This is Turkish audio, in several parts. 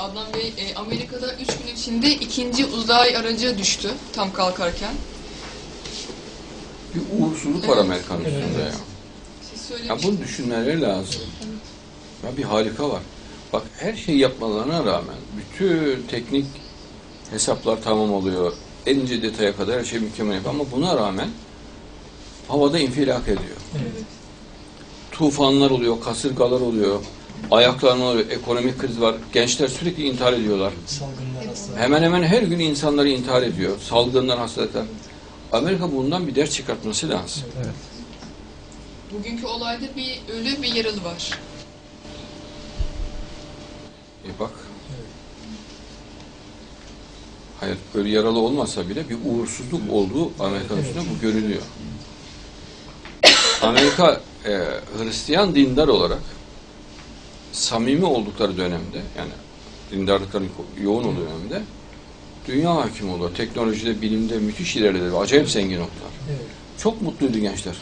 Adnan Bey, e, Amerika'da 3 gün içinde ikinci uzay aracı düştü tam kalkarken. Bir uğursuzluk var Amerikan üstünde ya. Siz Ya bunu düşünmeleri lazım. Ya bir harika var. Bak her şey yapmalarına rağmen bütün teknik hesaplar tamam oluyor. En ince detaya kadar her şey mükemmel yapıyor. Ama buna rağmen havada infilak ediyor. Evet. Tufanlar oluyor, kasırgalar oluyor, ayaklanma oluyor, ekonomik kriz var. Gençler sürekli intihar ediyorlar. Hemen hemen her gün insanları intihar ediyor. Salgınlar, hastalıklar. Amerika bundan bir ders çıkartması lazım. Evet. Bugünkü olayda bir ölü bir yaralı var. E bak. Hayır, böyle yaralı olmasa bile bir uğursuzluk olduğu Amerikan üstünde bu görülüyor. Amerika e, Hristiyan dindar olarak samimi oldukları dönemde, yani dindarlıkların yoğun olduğu dönemde dünya hakim oluyor. Teknolojide, bilimde müthiş ilerledi. Acayip zengin oldular. Evet. Çok mutluydu gençler.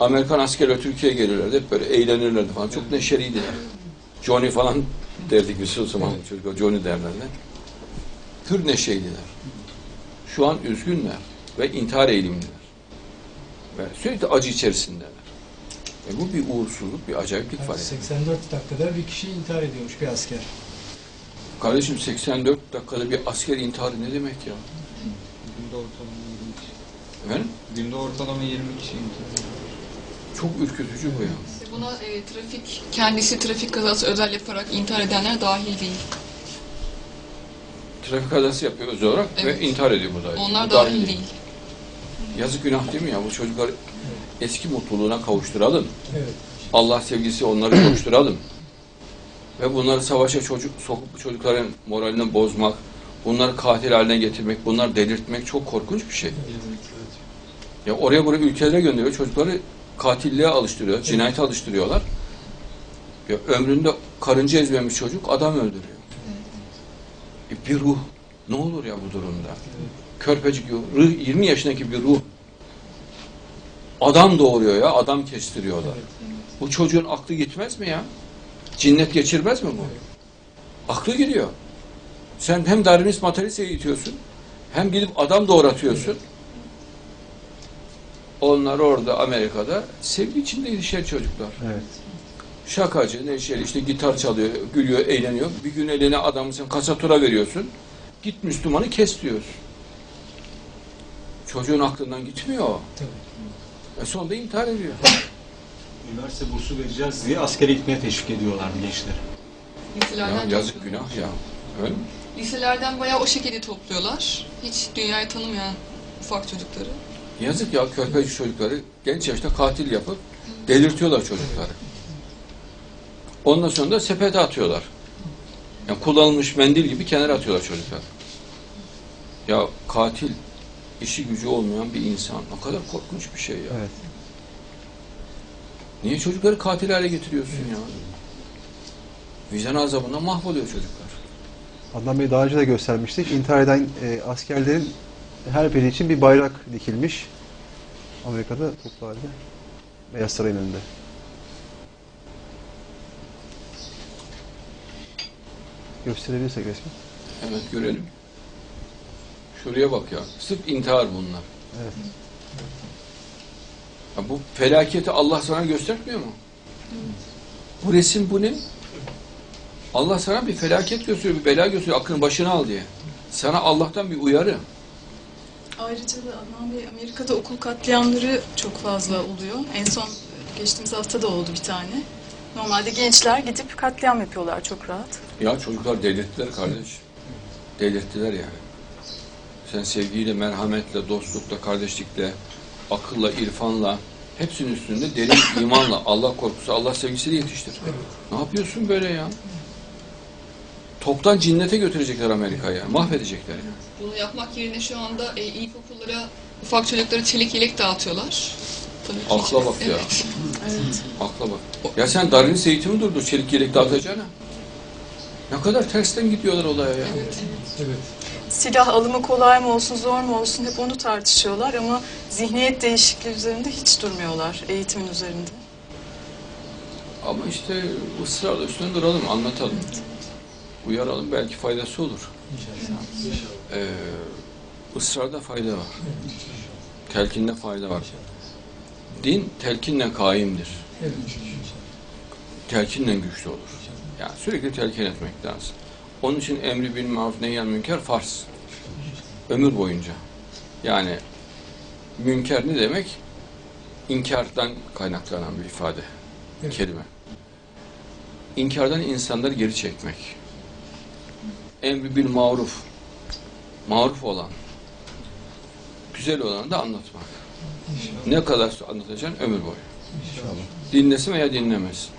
Amerikan askerler Türkiye'ye gelirlerdi. Hep böyle eğlenirlerdi falan. Çok neşeliydiler. Johnny falan derdik biz o zaman çocuklar. Johnny derlerdi. Hür neşeydiler. Şu an üzgünler ve intihar eğilimliler. Ve sürekli acı içerisindeler. E bu bir uğursuzluk, bir acayiplik var. Yani yani. 84 dakikada bir kişi intihar ediyormuş bir asker. Kardeşim 84 dakikada bir asker intiharı ne demek ya? Günde ortalama 20 kişi. Efendim? Günde ortalama 20 kişi intihar ediyor. Çok ürkütücü bu ya. Buna e, trafik, kendisi trafik kazası özel yaparak intihar edenler dahil değil. Trafik kazası yapıyor özel olarak Evet. ve intihar ediyor bu da. Onlar Bu dahil değil. Yazık günah değil mi ya? Bu çocukları eski mutluluğuna kavuşturalım. Evet. Allah sevgisi onları kavuşturalım. Ve bunları savaşa çocuk sokup çocukların moralini bozmak, bunları katil haline getirmek, bunları delirtmek çok korkunç bir şey. Ya oraya buraya ülkelere gönderiyor, çocukları katilliğe alıştırıyor, cinayete alıştırıyorlar. Ya ömründe karınca ezmemiş çocuk adam öldürüyor. E bir ruh ne olur ya bu durumda? Körpecik ruh, 20 yaşındaki bir ruh adam doğuruyor ya, adam kestiriyorlar. Evet. Bu çocuğun aklı gitmez mi ya? Cinnet geçirmez mi bu? Aklı gidiyor. Sen hem Darwinist materyalist eğitiyorsun, hem gidip adam doğratıyorsun. Onlar orada Amerika'da sevgi içinde ilişen çocuklar. Evet. Şakacı, neşeli, işte gitar çalıyor, gülüyor, eğleniyor. Bir gün eline adamı sen kasatura veriyorsun. Git Müslümanı kes diyorsun. Çocuğun aklından gitmiyor o. Tabii. E sonunda intihar ediyor. Üniversite bursu vereceğiz diye askere gitmeye teşvik ediyorlardı gençleri. Liselerden Ya yazık günah ya. Öyle mi? Liselerden bayağı o şekilde topluyorlar. Hiç dünyayı tanımayan ufak çocukları. Yazık ya körpecik çocukları genç yaşta katil yapıp delirtiyorlar çocukları. Ondan sonra da sepete atıyorlar. Yani kullanılmış mendil gibi kenara atıyorlar çocuklar. Ya katil işi gücü olmayan bir insan. Ne kadar korkunç bir şey ya. Evet. Niye çocukları katil hale getiriyorsun ya? Vicdan azabından mahvoluyor çocuklar. Adnan Bey daha önce de göstermiştik. İntihar eden e, askerlerin her biri için bir bayrak dikilmiş. Amerika'da toplu halde. Beyaz Saray'ın önünde. Gösterebilirsek resmi. Hemen görelim. Şuraya bak ya. Sırf intihar bunlar. Evet. Ya bu felaketi Allah sana göstermiyor mu? Bu resim bu ne? Allah sana bir felaket gösteriyor, bir bela gösteriyor. Aklını başına al diye. Sana Allah'tan bir uyarı. Ayrıca da Adnan Bey Amerika'da okul katliamları çok fazla oluyor. En son geçtiğimiz hafta da oldu bir tane. Normalde gençler gidip katliam yapıyorlar çok rahat. Ya çocuklar delirttiler kardeş. Delirttiler yani. Sen sevgiyle, merhametle, dostlukla, kardeşlikle, akılla, irfanla, hepsinin üstünde derin imanla, Allah korkusu, Allah sevgisiyle yetiştir. Ne yapıyorsun böyle ya? Toptan cinnete götürecekler Amerika'yı yani. Mahvedecekler yani. Bunu yapmak yerine şu anda e, ilkokullara ufak çocuklara çelik yelek dağıtıyorlar. Tabii Akla bak ya. Evet. Evet. Akla bak. Ya sen Darwinist eğitimi durdur, çelik yelek dağıtacağına. Ne kadar tersten gidiyorlar olaya ya. Evet. Evet. Silah alımı kolay mı olsun zor mu olsun hep onu tartışıyorlar ama zihniyet değişikliği üzerinde hiç durmuyorlar eğitimin üzerinde. Ama işte ısrarla üstüne duralım, anlatalım. Uyaralım belki faydası olur. İnşallah. Ee, ısrarda fayda var. Telkinde fayda var. Din telkinle kaimdir. Telkinle güçlü olur. Yani sürekli telkin etmek lazım. Onun için emri bil maruf nehyen münker farz. Ömür boyunca. Yani münker ne demek? İnkardan kaynaklanan bir ifade. Evet. Kelime. İnkardan insanları geri çekmek. Emri bil maruf. Maruf olan. Güzel olanı da anlatmak. İnşallah. Ne kadar anlatacaksın? Ömür boyu. İnşallah. Dinlesin veya dinlemesin.